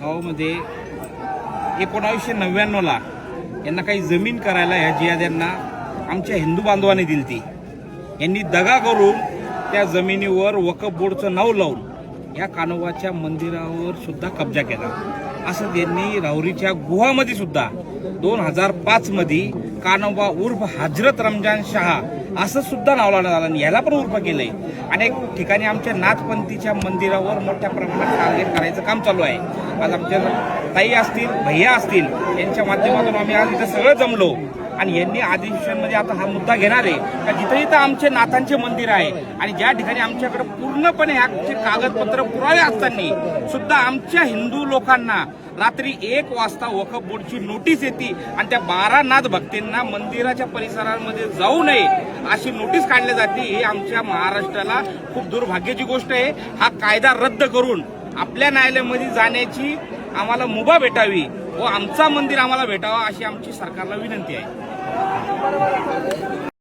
गावामध्ये एकोणावीसशे नव्याण्णवला यांना काही जमीन करायला ह्या जियाद्यांना आमच्या हिंदू बांधवाने दिली ती यांनी दगा करून त्या जमिनीवर वकफ बोर्डचं नाव लावून या कानोबाच्या मंदिरावर सुद्धा कब्जा केला. असं त्यांनी राहुरीच्या गुहामध्ये सुद्धा दोन हजार पाचमध्ये कानोबा उर्फ हजरत रमजान शहा असं सुद्धा नाव लावण्यात आलं आणि याला पण उर्फ केलंय. अनेक ठिकाणी आमच्या नाथपंथीच्या मंदिरावर मोठ्या प्रमाणात टार्गेट करायचं काम चालू आहे. आज आमच्या ताई असतील भैया असतील यांच्या माध्यमातून आम्ही आज इथं सगळं जमलो. आणि यांनी अधिवेशनमध्ये आता हा मुद्दा घेणार आहे. का जिथं जिथं आमचे नाथांचे मंदिर आहे आणि ज्या ठिकाणी आमच्याकडे पूर्णपणे ह्याचे कागदपत्र पुरावे असताना सुद्धा आमच्या हिंदू लोकांना रात्री एक वाजता वखफ बोर्डची नोटीस येते आणि त्या बारा नाथ भक्तींना मंदिराच्या परिसरामध्ये जाऊ नये अशी नोटीस काढली जाते. ही आमच्या महाराष्ट्राला खूप दुर्भाग्याची गोष्ट आहे. हा कायदा रद्द करून आपल्या न्यायालयामध्ये जाण्याची आम्हाला मुभा भेटावी व आमचा मंदिर आम्हाला भेटावा अशी आमची सरकारला विनंती आहे.